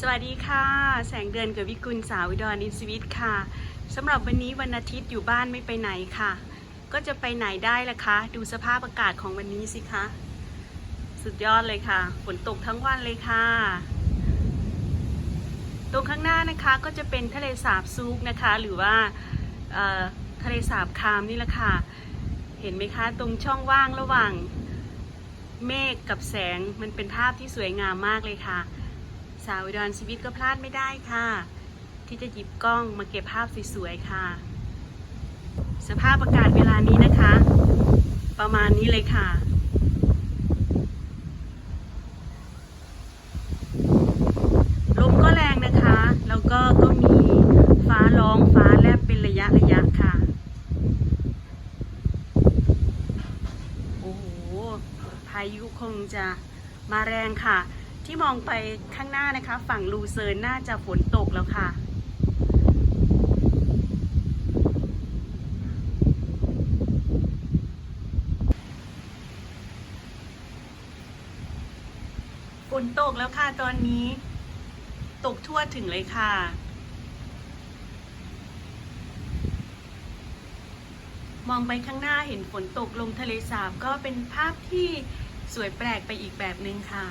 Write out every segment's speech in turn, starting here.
สวัสดีค่ะ แสงเดือนกับวิกุลสาวอุดรอินสวิตค่ะสำหรับวันนี้วันอาทิตย์อยู่บ้านไม่ไปไหนค่ะ ก็จะไปไหนได้ล่ะคะ ดูสภาพอากาศของวันนี้สิคะ สุดยอดเลยค่ะ ฝนตกทั้งวันเลยค่ะ ตรงข้างหน้านะคะก็จะเป็นทะเลสาบซูกนะคะ หรือว่าทะเลสาบคามนี่แหละค่ะ เห็นไหมคะ ตรงช่องว่างระหว่างเมฆกับแสงมันเป็นภาพที่สวยงามมากเลยค่ะ สาวอุดรชีวิตก็พลาดไม่ได้ค่ะ ที่จะหยิบกล้องมาเก็บภาพสวยๆค่ะ สภาพอากาศเวลานี้นะคะ ประมาณนี้เลยค่ะลมก็แรงนะคะ แล้วก็ก็มีฟ้าร้องฟ้าแลบเป็นระยะระยะค่ะโอ้โหพายุคงจะมาแรงค่ะ ที่มองไปข้างหน้านะคะ ฝั่งลูเซิร์นน่าจะฝนตกแล้วค่ะ ฝนตกแล้วค่ะตอนนี้ ตกทั่วถึงเลยค่ะมองไปข้างหน้าเห็นฝนตกลงทะเลสาบก็เป็นภาพที่สวยแปลกไปอีกแบบหนึ่งค่ะ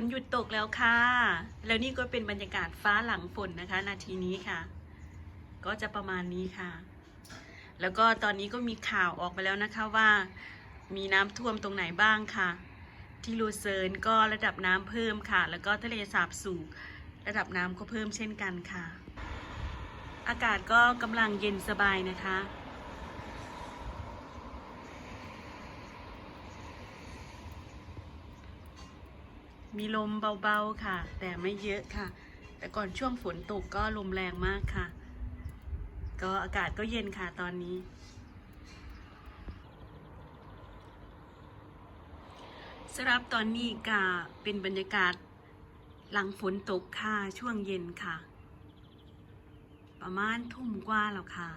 นหยุดตกแล้วค่ะ แล้วนี่ก็เป็นบรรยากาศฟ้าหลังฝนนะคะ นาทีนี้ค่ะ ก็จะประมาณนี้ค่ะ แล้วก็ตอนนี้ก็มีข่าวออกมาแล้วนะคะว่า มีน้ำท่วมตรงไหนบ้างค่ะ ที่ลูเซิร์นก็ระดับน้ำเพิ่มค่ะ แล้วก็ทะเลสาบสูงระดับน้ำก็เพิ่มเช่นกันค่ะ อากาศก็กำลังเย็นสบายนะคะ มีลมเบาๆค่ะ แต่ไม่เยอะค่ะ แต่ก่อนช่วงฝนตกก็ลมแรงมากค่ะ ก็อากาศก็เย็นค่ะตอนนี้ สำหรับตอนนี้ก็เป็นบรรยากาศหลังฝนตกค่ะช่วงเย็นค่ะ ประมาณทุ่มกว่าแล้วค่ะ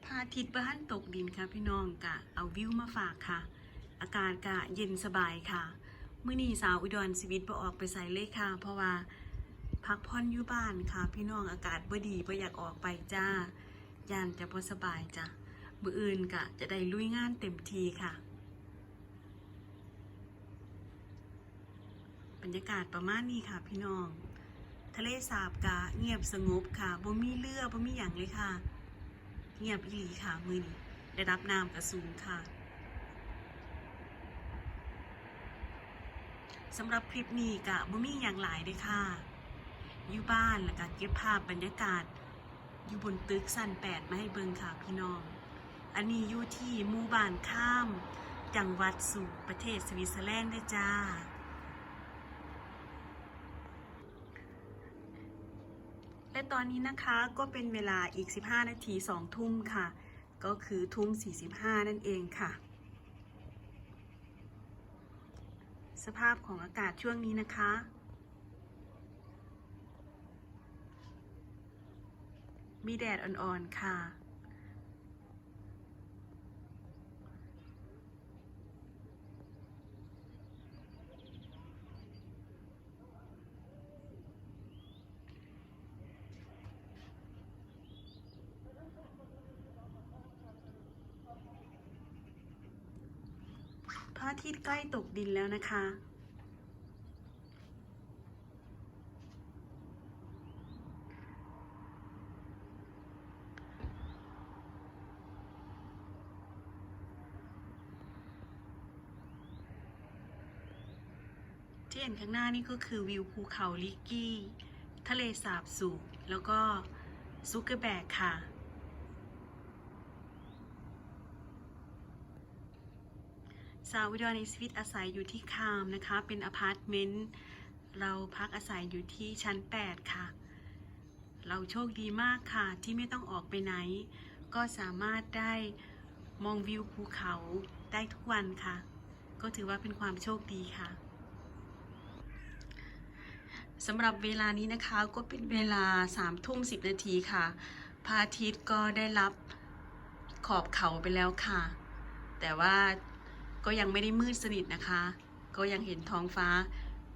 พ ระอาทิตย์บ้านตกดินค่ะพี่น้องกะเอาวิวมาฝากค่ะ อากาศกะเย็นสบายค่ะมื้อนี้สาวอุดรชีวิตบ่ออกไปใส่เลยค่ะ เพราะว่าพักผ่อนอยู่บ้านค่ะ พี่น้องอากาศบ่ดีบ่อยากออกไปจ้าย่านจะบ่สบายจ้ะมื้ออื่นกะจะได้ลุยงานเต็มทีค่ะ บรรยากาศประมาณนี้ค่ะพี่น้อง ทะเลสาบกะเงียบสงบค่ะบ่มีเรือบ่มีหยังเลยค่ะ เงียบอีหลีค่ะมือนี้ได้รับน้ำกระสูงค่ะสำหรับคลิปนี้กะบ่มีอย่างหลายเลยค่ะอยู่บ้านแล้วก็เก็บภาพบรรยากาศ อยู่บนตึกสั้นแปดมาให้เบิงค่ะพี่น้อง อันนี้อยู่ที่หมู่บ้านข้าม จังหวัดสู่ประเทศสวิตเซอร์แลนด์ได้จ้า และตอนนี้นะคะก็เป็นเวลาอีก 15 นาที2ทุ่มค่ะ ก็คือทุ่ม 45 นั่นเองค่ะ สภาพของอากาศช่วงนี้นะคะ มีแดดอ่อนๆค่ะ อาทิตย์ใกล้ตกดินแล้วนะคะ ที่เห็นข้างหน้านี่ก็คือวิวภูเขาลิกกี้ ทะเลสาบสูบแล้วก็ซุกเกอร์แบกค่ะ สาวอุดรในสวิตอาศัยอยู่ที่คามนะคะ เป็นอพาร์ตเมนต์ เราพักอาศัยอยู่ที่ชั้น 8 ค่ะ เราโชคดีมากค่ะที่ไม่ต้องออกไปไหน ก็สามารถได้มองวิวภูเขาได้ทุกวันค่ะ ก็ถือว่าเป็นความโชคดีค่ะสำหรับเวลานี้นะคะก็เป็นเวลา3ทุ่ม10นาทีค่ะพระอาทิตย์ก็ได้รับขอบเขาไปแล้วค่ะ แต่ว่า ก็ยังไม่ได้มืดสนิทนะคะ ก็ยังเห็นท้องฟ้า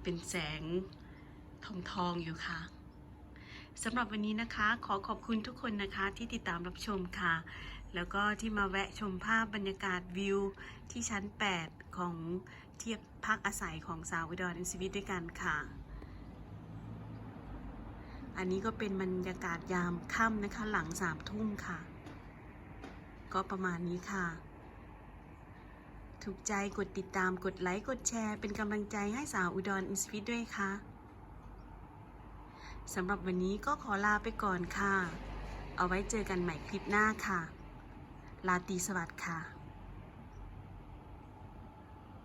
เป็นแสงทองทองๆอยู่ค่ะสำหรับวันนี้นะคะ ขอขอบคุณทุกคนนะคะที่ติดตามรับชมค่ะ แล้วก็ที่มาแวะชมภาพบรรยากาศวิวที่ชั้น 8 ของเทียบพักอาศัยของสาวอุดรอินสวิตด้วยกันค่ะ อันนี้ก็เป็นบรรยากาศยามค่ำนะคะหลังสามทุ่มค่ะ ก็ประมาณนี้ค่ะ ถูกใจกดติดตามกดไลค์กดแชร์ เป็นกำลังใจให้สาวอุดรอินสปิดด้วยค่ะสำหรับวันนี้ก็ขอลาไปก่อนค่ะ เอาไว้เจอกันใหม่คลิปหน้าค่ะ ลาตีสวัสดิ์ค่ะ